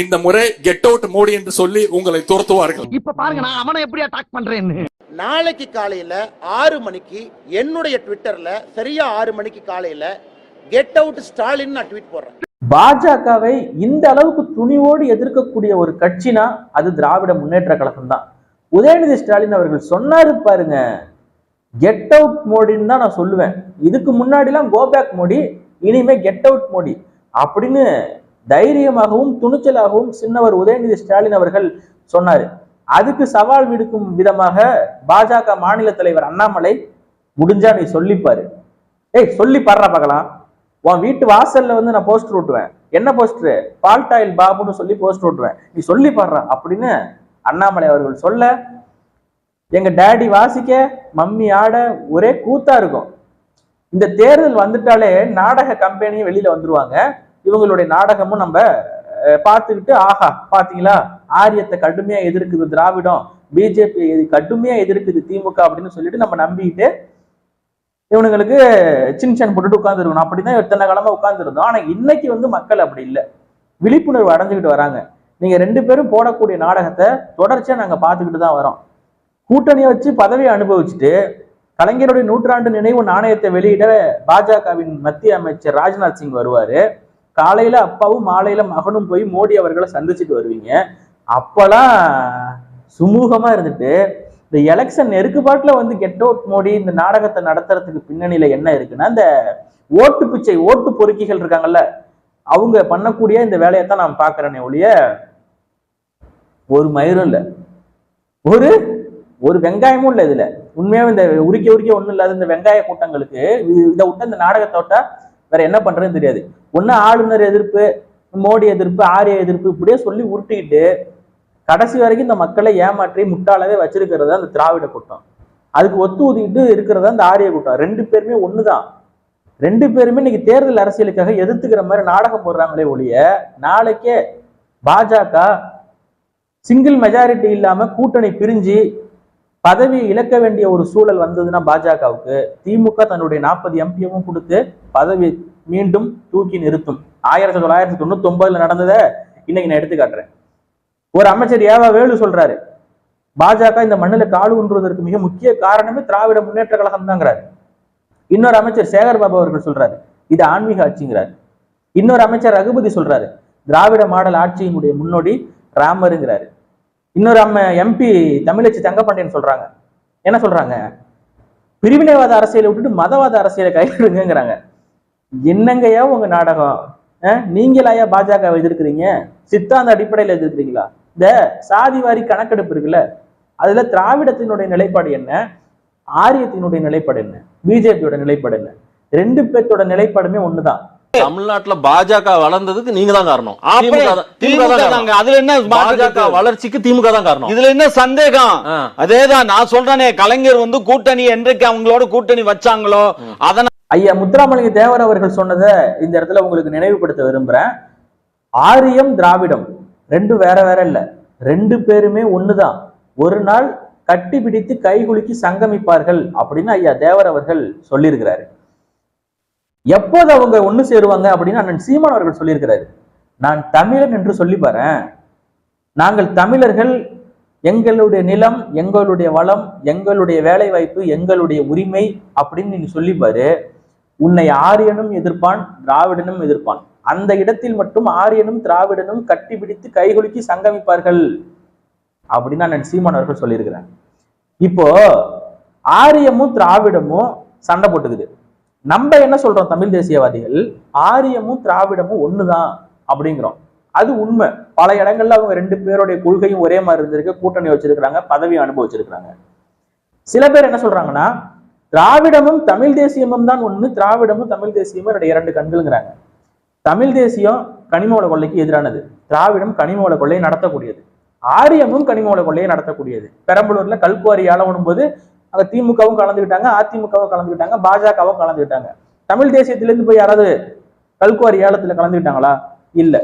இந்த முறை get out Modi என்று சொல்லி உங்களை துரத்துவார்கள். இப்ப பாருங்க நான் அவனை எப்படி அட்டாக் பண்றேன்னு. நாளைக்கு காலையில ஆறு மணிக்கு என்னுடைய ட்விட்டர்ல சரியா ஆறு மணிக்கு காலையில கெட் அவுட் ஸ்டாலின் நான் ட்வீட் போடுறேன். பாஜகவை இந்த அளவுக்கு துணிவோடு எதிர்க்கக்கூடிய ஒரு கட்சினா அது திராவிட முன்னேற்ற கழகம் தான். உதயநிதி ஸ்டாலின் அவர்கள் சொன்னாரு பாருங்க கெட் அவுட் மோடின்னு தான் நான் சொல்லுவேன். இதுக்கு முன்னாடிலாம் கோபேக் மோடி இனிமே கெட் அவுட் மோடி அப்படின்னு தைரியமாகவும் துணிச்சலாகவும் சின்னவர் உதயநிதி ஸ்டாலின் அவர்கள் சொன்னாரு. அதுக்கு சவால் விடுக்கும் விதமாக பாஜக மாநில தலைவர் அண்ணாமலை முடிஞ்சா நீ சொல்லிப்பாரு. ஏய் சொல்லி பாடுறா பார்க்கலாம் உன் வீட்டு வாசல்ல வந்து நான் போஸ்டர் ஓட்டுவேன். என்ன போஸ்டர் பால்டாயில் பாபுன்னு சொல்லி போஸ்டர் ஓட்டுவேன். நீ சொல்லி பாடுறா அப்படின்னு அண்ணாமலை அவர்கள் சொல்ல எங்க டேடி வாசிக்க மம்மி ஆட ஒரே கூத்தா இருக்கும். இந்த தேர்தல் வந்துட்டாலே நாடக கம்பெனியும் வெளியில வந்துருவாங்க. இவங்களுடைய நாடகமும் நம்ம பார்த்துக்கிட்டு ஆஹா பாத்தீங்களா? ஆரியத்தை கடுமையா எதிர்க்குது திராவிடம். பிஜேபி கடுமையா எதிர்க்குது திமுக அப்படின்னு சொல்லிட்டு நம்ம நம்பிக்கிட்டு இவனுங்களுக்கு சின்ன போட்டுட்டு உட்காந்துருக்கணும் அப்படிதான் எத்தனை காலமா உட்காந்துருந்தோம் ஆனா இன்னைக்கு வந்து மக்கள் அப்படி இல்லை. விழிப்புணர்வு அடைஞ்சுக்கிட்டு வராங்க. நீங்க ரெண்டு பேரும் போடக்கூடிய நாடகத்தை தொடர்ச்சியா நாங்க பார்த்துக்கிட்டு தான் வரோம். கூட்டணியை வச்சு பதவியை அனுபவிச்சுட்டு கலைஞருடைய நூற்றாண்டு நினைவு நாணயத்தை வெளியிட பாஜகவின் மத்திய அமைச்சர் ராஜ்நாத் சிங் வருவாரு. காலையில அப்பாவும் மாலையில மகனும் போய் மோடி அவர்களை சந்திச்சுட்டு வருவீங்க. அப்பெல்லாம் சுமூகமா இருந்துட்டு இந்த எலெக்ஷன் நெருக்குபாட்டுல வந்து கெட் அவுட் மோடி இந்த நாடகத்தை நடத்துறதுக்கு பின்னணியில என்ன இருக்குன்னா இந்த ஓட்டு பிச்சை ஓட்டு பொறுக்கிகள் இருக்காங்கல்ல அவங்க பண்ணக்கூடிய இந்த வேலையை தான் நான் பாக்குறேனே ஒழிய ஒரு மயிரும் இல்ல. ஒரு ஒரு வெங்காயமும் இல்லை இதுல. உண்மையா இந்த உரிக்க உரிக்க ஒண்ணும் இல்லாத இந்த வெங்காய கூட்டங்களுக்கு இது- இதை விட்டு இந்த நாடகத்தை விட்டா வேற என்ன பண்றதுன்னு தெரியாது. ஒன்று ஆளுநர் எதிர்ப்பு மோடி எதிர்ப்பு ஆரிய எதிர்ப்பு இப்படியே சொல்லி உருட்டிக்கிட்டு கடைசி வரைக்கும் இந்த மக்களை ஏமாற்றி முட்டாளவே வச்சிருக்கிறது அந்த திராவிட கூட்டம். அதுக்கு ஒத்து ஊதிக்கிட்டு இருக்கிறதா இந்த ஆரிய கூட்டம். ரெண்டு பேருமே ஒண்ணுதான். ரெண்டு பேருமே இன்னைக்கு தேர்தல் அரசியலுக்காக எதிர்த்துக்கிற மாதிரி நாடகம் போடுறாங்களே ஒழிய நாளைக்கே பாஜக சிங்கிள் மெஜாரிட்டி இல்லாம கூட்டணி பிரிஞ்சு பதவியை இழக்க வேண்டிய ஒரு சூழல் வந்ததுன்னா பாஜகவுக்கு. திமுக தன்னுடைய நாற்பது எம்பியும் கொடுத்து பதவி மீண்டும் தூக்கி நிறுத்தும். ஆயிரத்தி தொள்ளாயிரத்தி தொண்ணூத்தி ஒன்பதுல நடந்ததை இன்னைக்கு நான் எடுத்து காட்டுறேன் ஒரு அமைச்சர் ஏவா வேலு சொல்றாரு பாஜக இந்த மண்ணில் காலு ஒன்றுவதற்கு மிக முக்கிய காரணமே திராவிட முன்னேற்ற கழகம் தாங்கிறாரு. இன்னொரு அமைச்சர் சேகர் பாபு அவர்கள் சொல்றாரு இது ஆன்மீக ஆட்சிங்கிறாரு. இன்னொரு அமைச்சர் ரகுபதி சொல்றாரு திராவிட மாடல் ஆட்சியினுடைய முன்னோடி ராமருங்கிறாரு. இன்னொரு அம்ம எம்பி தமிழச்சி தங்கப்பாண்டியன் சொல்றாங்க. என்ன சொல்றாங்க? பிரிவினைவாத அரசியலை விட்டுட்டு மதவாத அரசியலை கைவிடுங்கிறாங்க என்னங்கய்யா உங்க நாடகம்? நீங்களாயா பாஜக எதிர்க்கிறீங்க சித்தாந்த அடிப்படையில் எதிர்க்கிறீங்களா இந்த சாதி வாரி கணக்கெடுப்பு இருக்குல்ல அதுல திராவிடத்தினுடைய நிலைப்பாடு என்ன? ஆரியத்தினுடைய நிலைப்பாடு என்ன? பிஜேபியோட நிலைப்பாடு என்ன? ரெண்டு பேர்த்தோட நிலைப்பாடுமே ஒண்ணுதான். தமிழ்நாட்டுல பாஜக வளர்ந்ததுக்கு நீங்க தான் காரணம். திமுக. அதுல என்ன பாஜக? வளர்ச்சிக்கு திமுக தான் காரணம். இதுல என்ன சந்தேகம். அதேதான் நான் சொல்றேனே கலைஞர் வந்து கூட்டணி என்றைக்கு அவங்களோட கூட்டணி வச்சாங்களோ அதனால ஐயா முத்துராமலிங்க தேவர் அவர்கள் சொன்னதை இந்த இடத்துல உங்களுக்கு நினைவுபடுத்த விரும்புகிறேன் ஆரியம் திராவிடம். ரெண்டும் வேற வேற இல்லை. ரெண்டு பேருமே ஒண்ணுதான். ஒரு நாள் கட்டி பிடித்து கைகுலுக்கி சங்கமிப்பார்கள் அப்படின்னு ஐயா தேவர் அவர்கள் சொல்லியிருக்கிறாரு. எப்போது அவங்க ஒன்று சேருவாங்க அப்படின்னு அண்ணன் சீமான் அவர்கள் சொல்லியிருக்கிறாரு. நான் தமிழன் என்று சொல்லி பாறேன் நாங்கள் தமிழர்கள் எங்களுடைய நிலம் எங்களுடைய வளம் எங்களுடைய வேலை வாய்ப்பு எங்களுடைய உரிமை அப்படின்னு நீங்க சொல்லிப்பாரு உன்னை ஆரியனும் எதிர்ப்பான் திராவிடனும் எதிர்ப்பான். அந்த இடத்தில் மட்டும் ஆரியனும் திராவிடனும் கட்டி பிடித்து கைகுலுக்கி சங்கமிப்பார்கள். அப்படின்னு நான் சீமான் அவர்கள் சொல்லியிருக்கிறேன் இப்போ ஆரியமும் திராவிடமும் சண்டை போட்டுக்குது. நம்ம என்ன சொல்றோம் தமிழ் தேசியவாதிகள்? ஆரியமும் திராவிடமும் ஒண்ணுதான் அப்படிங்கிறோம். அது உண்மை. பல இடங்கள்ல அவங்க ரெண்டு பேருடைய கொள்கையும் ஒரே மாதிரி இருந்திருக்கு. கூட்டணி வச்சிருக்கிறாங்க பதவி அனுபவிச்சிருக்கிறாங்க. சில பேர் என்ன சொல்றாங்கன்னா திராவிடமும் தமிழ் தேசியமும் தான் ஒண்ணு. திராவிடமும் தமிழ் தேசியமும் என்னுடைய இரண்டு கண்கள்ங்கிறாங்க. தமிழ் தேசியம் கனிமவள கொள்ளைக்கு எதிரானது. திராவிடம் கனிமவள கொள்ளையை நடத்தக்கூடியது. ஆரியமும் கனிமவள கொள்ளையை நடத்தக்கூடியது. பெரம்பலூர்ல கல்குவாரி ஆளவனும் போது அங்க திமுகவும் கலந்துக்கிட்டாங்க அதிமுகவும் கலந்துக்கிட்டாங்க பாஜகவும் கலந்துக்கிட்டாங்க தமிழ் தேசியத்திலிருந்து போய் யாராவது கல்குவாரி ஏலத்துல கலந்துக்கிட்டாங்களா இல்ல.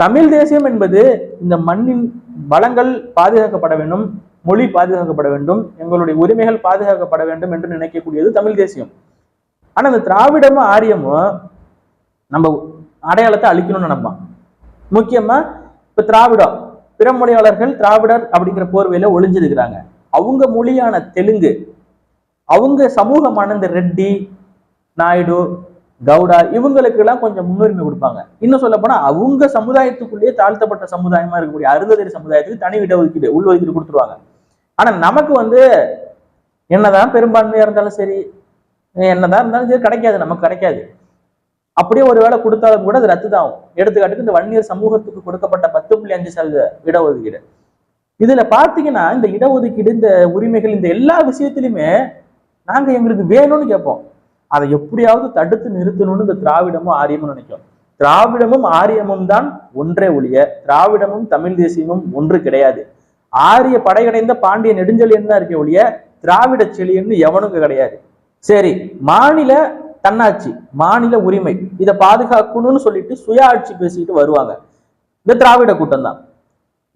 தமிழ் தேசியம் என்பது இந்த மண்ணின் வளங்கள் பாதுகாக்கப்பட வேண்டும். மொழி பாதுகாக்கப்பட வேண்டும் எங்களுடைய உரிமைகள் பாதுகாக்கப்பட வேண்டும் என்று நினைக்கக்கூடியது தமிழ் தேசியம். ஆனா இந்த திராவிடமும் ஆரியமும் நம்ம அடையாளத்தை அழிக்கணும்னு நினைப்பான் முக்கியமா இப்ப திராவிடம் பிற மொழியாளர்கள் திராவிடர் அப்படிங்கிற போர்வையில ஒளிஞ்சிருக்கிறாங்க. அவங்க மொழியான தெலுங்கு அவங்க சமூகமான இந்த ரெட்டி நாயுடு கவுடா இவங்களுக்கு எல்லாம் கொஞ்சம் முன்னுரிமை கொடுப்பாங்க. இன்னும் சொல்ல போனா அவங்க சமுதாயத்துக்குள்ளேயே தாழ்த்தப்பட்ட சமுதாயமா இருக்கக்கூடிய அருந்ததிரி சமுதாயத்துக்கு தனி இடஒதுக்கீடு உள்ஒதுக்கீடு கொடுத்துருவாங்க. ஆனா நமக்கு வந்து என்னதான் பெரும்பான்மையா இருந்தாலும் சரி என்னதான் இருந்தாலும் சரி கிடைக்காது நமக்கு கிடைக்காது. அப்படியே ஒரு வேளை கொடுத்தாலும் கூட அது ரத்து தான் ஆகும் எடுத்துக்காட்டுக்கு இந்த வன்னியர் சமூகத்துக்கு கொடுக்கப்பட்ட பத்து புள்ளி அஞ்சு சதவீத இடஒதுக்கீடு. இதுல பாத்தீங்கன்னா இந்த இடஒதுக்கீடு இந்த உரிமைகள் இந்த எல்லா விஷயத்திலுமே நாங்க எங்களுக்கு வேணும்னு கேட்போம். அதை எப்படியாவது தடுத்து நிறுத்தணும்னு இந்த திராவிடமும் ஆரியமும் நினைக்கும். திராவிடமும் ஆரியமும் தான் ஒன்றே ஒழிய திராவிடமும் தமிழ் தேசியமும் ஒன்று கிடையாது. ஆரிய படையடைந்த பாண்டிய நெடுஞ்செழியன் தான் இருக்க ஒழிய திராவிட செழியன்னு எவனுக்கு கிடையாது. சரி மாநில தன்னாட்சி மாநில உரிமை இதை பாதுகாக்கணும்னு சொல்லிட்டு சுய ஆட்சி பேசிட்டு வருவாங்க. இந்த திராவிட கூட்டம் தான்.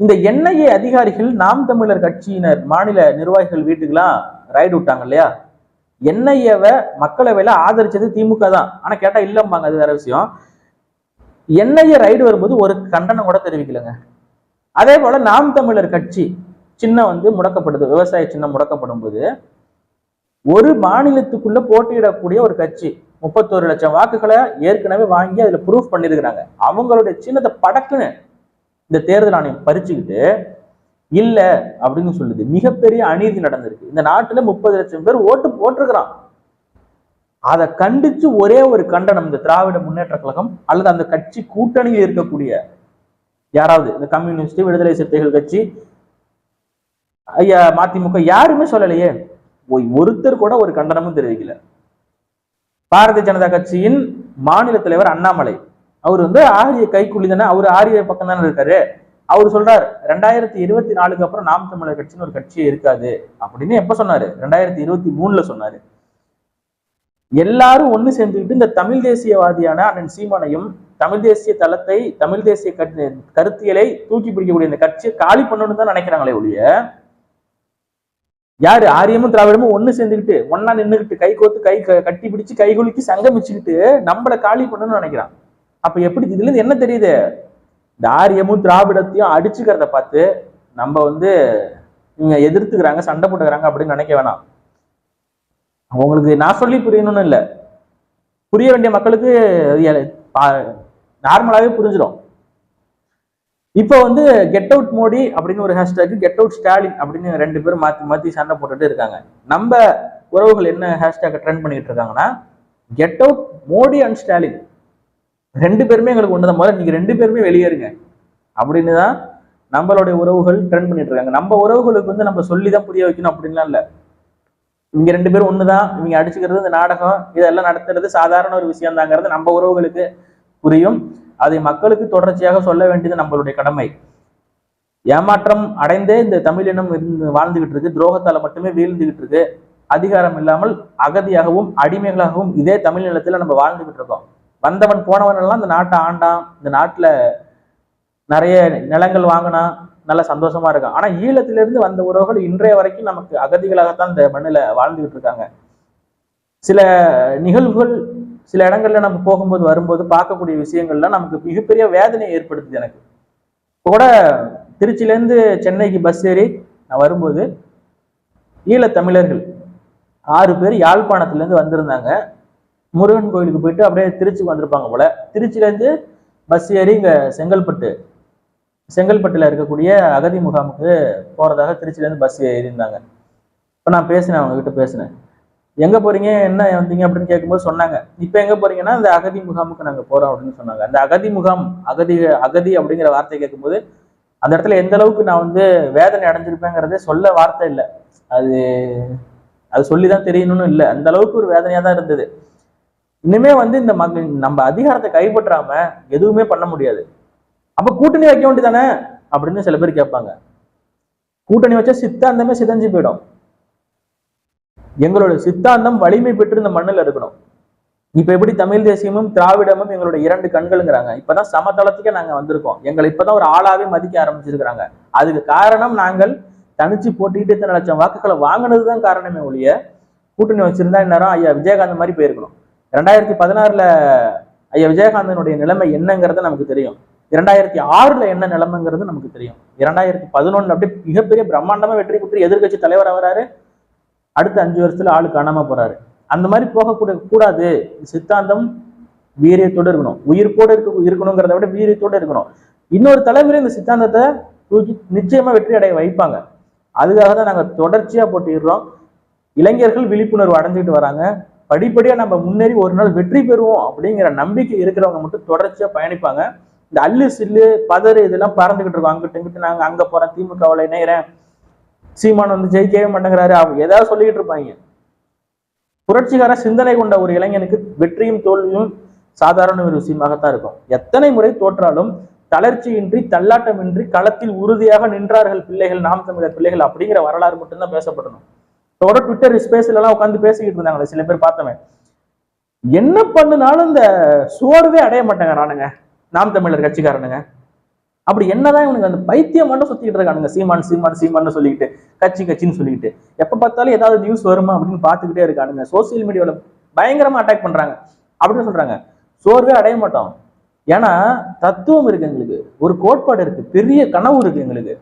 இந்த என்ஐஏ அதிகாரிகள் நாம் தமிழர் கட்சியினர் மாநில நிர்வாகிகள் வீட்டுக்கெல்லாம் ரைடு விட்டாங்க இல்லையா? என்ஐஏவை மக்களவையில ஆதரிச்சது திமுக தான். ஆனா கேட்டா இல்லம்பாங்க அது வேற விஷயம். என்ஐஏ ரைடு வரும்போது ஒரு கண்டனம் கூட தெரிவிக்கலங்க. அதே போல நாம் தமிழர் கட்சி சின்னம் வந்து முடக்கப்படுது விவசாய சின்னம் முடக்கப்படும் போது ஒரு மாநிலத்துக்குள்ள போட்டியிடக்கூடிய ஒரு கட்சி முப்பத்தோரு லட்சம் வாக்குகளை ஏற்கனவே வாங்கி அதுல ப்ரூஃப் பண்ணிருக்கிறாங்க. அவங்களுடைய சின்னத்தை படக்குன்னு இந்த தேர்தல் ஆணையம் பறிச்சுக்கிட்டு இல்ல அப்படின்னு சொல்லுது. மிகப்பெரிய அநீதி நடந்திருக்கு. இந்த நாட்டுல முப்பது லட்சம் பேர் ஓட்டு போட்டிருக்கிறான். அதை கண்டிச்சு ஒரே ஒரு கண்டனம் இந்த திராவிட முன்னேற்ற கழகம் அல்லது அந்த கட்சி கூட்டணியில் இருக்கக்கூடிய யாராவது இந்த கம்யூனிஸ்ட் விடுதலை சிறுத்தைகள் கட்சி ஐயா மதிமுக யாருமே சொல்லலையே. ஒருத்தர் கூட ஒரு கண்டனமும் தெரிவிக்கல. பாரதிய ஜனதா கட்சியின் மாநில தலைவர் அண்ணாமலை. அவர் வந்து ஆரிய கைக்குள்ளி தானே அவர் ஆரிய பக்கம் தானே இருக்காரு. அவர் சொல்றார் ரெண்டாயிரத்தி இருபத்தி நாலுக்கு அப்புறம் நாம் தமிழர் கட்சின்னு ஒரு கட்சியே இருக்காது. அப்படின்னு எப்ப சொன்னாரு? ரெண்டாயிரத்தி இருபத்தி மூணுல சொன்னாரு. எல்லாரும் ஒன்று சேர்ந்துக்கிட்டு இந்த தமிழ் தேசியவாதியான அண்ணன் சீமானையும் தமிழ் தேசிய தளத்தை தமிழ் தேசிய கருத்தியலை தூக்கி பிடிக்கக்கூடிய இந்த கட்சியை காலி பண்ணணும்னு தான் நினைக்கிறாங்களே ஒழிய யாரு? ஆரியமும் திராவிடமும் ஒண்ணு சேர்ந்துக்கிட்டு ஒன்னா நின்றுக்கிட்டு கை கோத்து கை க- கட்டி பிடிச்சு கை குலுக்கி சங்கமிச்சுக்கிட்டு நம்மள காலி பண்ணணும்னு நினைக்கிறான். அப்ப எப்படி இதுல இருந்து என்ன தெரியுது? இந்த ஆரியமும் திராவிடத்தையும் அடிச்சுக்கிறத பார்த்து நம்ம வந்து இவங்க எதிர்த்துக்கிறாங்க சண்டை போட்டுக்கிறாங்க அப்படின்னு நினைக்க வேணாம். அவங்களுக்கு நான் சொல்லி புரியணும்னு இல்லை. புரிய வேண்டிய மக்களுக்கு நார்மலாகவே புரிஞ்சிடும். இப்போ வந்து கெட் அவுட் மோடி அப்படின்னு ஒரு ஹேஷ்டேக் கெட் அவுட் ஸ்டாலின் அப்படின்னு ரெண்டு பேரும் மாத்தி மாத்தி சண்டை போட்டுட்டு இருக்காங்க. நம்ம உறவுகள் என்ன ஹேஷ்டேக் ட்ரெண்ட் பண்ணிட்டு இருக்காங்கன்னா get out Modi and Stalin ரெண்டு பேருமே எங்களுக்கு ஒண்ணுதான். முதல்ல நீங்க ரெண்டு பேருமே வெளியேறுங்க. அப்படின்னு தான் நம்மளுடைய உறவுகள் ட்ரெண்ட் பண்ணிட்டு இருக்காங்க. நம்ம உறவுகளுக்கு வந்து நம்ம சொல்லி தான் புரிய வைக்கணும் அப்படின்லாம் இல்லை. இவங்க ரெண்டு பேரும் ஒண்ணுதான். இவங்க அடிச்சுக்கிறது இந்த நாடகம் இதெல்லாம் நடத்துறது சாதாரண ஒரு விஷயம் தாங்கிறது நம்ம உறவுகளுக்கு புரியும். அதை மக்களுக்கு தொடர்ச்சியாக சொல்ல வேண்டியது நம்மளுடைய கடமை. ஏமாற்றம் அடைந்தே இந்த தமிழ் இனம் இருந்து வாழ்ந்துகிட்டு இருக்கு. துரோகத்தால மட்டுமே வீழ்ந்துகிட்டு இருக்கு. அதிகாரம் இல்லாமல் அகதியாகவும் அடிமைகளாகவும் இதே தமிழ் நிலத்துல நம்ம வாழ்ந்துகிட்டு இருக்கோம். வந்தவன் போனவன் எல்லாம் இந்த நாட்டை ஆண்டான். இந்த நாட்டுல நிறைய நிலங்கள் வாங்கினா நல்ல சந்தோஷமா இருக்கும். ஆனா ஈழத்திலிருந்து வந்த உறவுகள் இன்றைய வரைக்கும் நமக்கு அகதிகளாகத்தான் இந்த மண்ணுல வாழ்ந்துகிட்டு இருக்காங்க. சில நிகழ்வுகள் சில இடங்கள்ல நம்ம போகும்போது வரும்போது பார்க்கக்கூடிய விஷயங்கள்லாம் நமக்கு மிகப்பெரிய வேதனையை ஏற்படுத்துது எனக்கு. இப்போ கூட திருச்சியிலேருந்து சென்னைக்கு பஸ் ஏறி நான் வரும்போது ஈழத்தமிழர்கள் ஆறு பேர் யாழ்ப்பாணத்துலேருந்து வந்திருந்தாங்க. முருகன் கோயிலுக்கு போயிட்டு அப்படியே திருச்சிக்கு வந்திருப்பாங்க போல. திருச்சியிலேருந்து பஸ் ஏறி இங்கே செங்கல்பட்டு செங்கல்பட்டில் இருக்கக்கூடிய அகதி முகாமுக்கு போறதாக திருச்சியிலேருந்து பஸ் ஏறியிருந்தாங்க. இப்போ நான் பேசினேன் அவங்க கிட்ட பேசினேன். எங்க போறீங்க? என்ன வந்தீங்க? அப்படின்னு கேட்கும்போது சொன்னாங்க. இப்போ எங்கே போறீங்கன்னா இந்த அகதி முகாமுக்கு நாங்கள் போறோம் அப்படின்னு சொன்னாங்க. அந்த அகதி முகாம் அகதி அகதி அப்படிங்கிற வார்த்தை கேட்கும்போது அந்த இடத்துல எந்த அளவுக்கு நான் வந்து வேதனை அடைஞ்சிருப்பேங்கிறதே சொல்ல வார்த்தை இல்லை. அது அது சொல்லி தான் தெரியணும்னு இல்லை. அந்த அளவுக்கு ஒரு வேதனையாக தான் இருந்தது. இனிமே வந்து இந்த மக நம்ம அதிகாரத்தை கைப்பற்றாம எதுவுமே பண்ண முடியாது. அப்ப கூட்டணி வைக்க வேண்டியதானே? அப்படின்னு சில பேர் கேட்பாங்க. கூட்டணி வச்சா சித்தாந்தமே சிதைஞ்சு போயிடும். எங்களோட சித்தாந்தம் வலிமை பெற்று இந்த மண்ணில் இருக்கணும். இப்ப எப்படி தமிழ் தேசியமும் திராவிடமும் எங்களோட இரண்டு கண்களுங்கிறாங்க. இப்பதான் சமதளத்துக்கே நாங்க வந்திருக்கோம். எங்களை இப்பதான் ஒரு ஆளாவே மதிக்க ஆரம்பிச்சிருக்கிறாங்க. அதுக்கு காரணம் நாங்கள் தனிச்சு போட்டிட்டு இத்தனை லட்சம் வாக்குகளை வாங்கினதுதான் காரணமே ஒழிய கூட்டணி வச்சிருந்தா இந்நேரம் ஐயா விஜயகாந்த் மாதிரி போயிருக்கணும் ரெண்டாயிரத்தி பதினாறுல ஐயா விஜயகாந்தனுடைய நிலைமை என்னங்கிறது நமக்கு தெரியும். இரண்டாயிரத்தி ஆறுல என்ன நிலைமைங்கிறது நமக்கு தெரியும். இரண்டாயிரத்தி பதினொன்னுல அப்படியே மிகப்பெரிய பிரம்மாண்டமா வெற்றி பெற்று எதிர்க்கட்சி தலைவர் வராரு அடுத்த அஞ்சு வருஷத்துல ஆளு காணாம போறாரு. அந்த மாதிரி போகக்கூட கூடாது. சித்தாந்தம் வீரியத்தோடு இருக்கணும். உயிர்ப்போடு இருக்க இருக்கணுங்கிறத விட வீரியத்தோடு இருக்கணும். இன்னொரு தலைமுறை இந்த சித்தாந்தத்தை தூக்கி நிச்சயமா வெற்றி அடைய வைப்பாங்க. அதுக்காக தான் நாங்க தொடர்ச்சியா போட்டிடுறோம் இளைஞர்கள் விழிப்புணர்வு அடைஞ்சிட்டு வராங்க. படிப்படியா நம்ம முன்னேறி ஒரு நாள் வெற்றி பெறுவோம் அப்படிங்கிற நம்பிக்கை இருக்கிறவங்க மட்டும் தொடர்ச்சியா பயணிப்பாங்க. இந்த அல்லு சில்லு பதறு இதெல்லாம் பறந்துகிட்டு இருக்கோம். அங்கிட்டு இங்கிட்டு நாங்க அங்க போறேன் திமுகவில் இணைகிறேன் சீமான் வந்து ஜெயிக்கவே மாட்டேங்கிறாரு. அவங்க ஏதாவது சொல்லிக்கிட்டு இருப்பாங்க. புரட்சிகர சிந்தனை கொண்ட ஒரு இளைஞனுக்கு வெற்றியும் தோல்வியும் சாதாரண ஒரு விஷயமாகத்தான் இருக்கும். எத்தனை முறை தோற்றாலும் தளர்ச்சியின்றி தள்ளாட்டமின்றி களத்தில் உறுதியாக நின்றார்கள் பிள்ளைகள் நாம் தமிழர் பிள்ளைகள் அப்படிங்கிற வரலாறு மட்டும்தான் பேசப்படணும். தொடர் ட்விட்டர் ஸ்பேஸ்ல எல்லாம் உட்காந்து பேசிக்கிட்டு இருந்தாங்களே சில பேர் பார்த்தவன். என்ன பண்ணுனாலும் இந்த சோர்வே அடைய மாட்டேங்க நானுங்க நாம் தமிழர் கட்சிக்காரனுங்க. அப்படி என்னதான் இவனுக்கு அந்த பைத்தியம் மட்டும் சுத்திக்கிட்டு இருக்கானுங்க. சீமான் சீமான் சீமான்னு சொல்லிக்கிட்டு கட்சி கட்சின்னு சொல்லிக்கிட்டு. எப்ப பார்த்தாலும் ஏதாவது நியூஸ் வருமா அப்படின்னு பார்த்துக்கிட்டே இருக்கானுங்க. சோசியல் மீடியாவில் பயங்கரமா அட்டாக் பண்றாங்க. அப்படின்னு சொல்றாங்க. சோர்வே அடைய மாட்டோம். ஏன்னா தத்துவம் இருக்கு எங்களுக்கு. ஒரு கோட்பாடு இருக்கு. பெரிய கனவு இருக்கு எங்களுக்கு.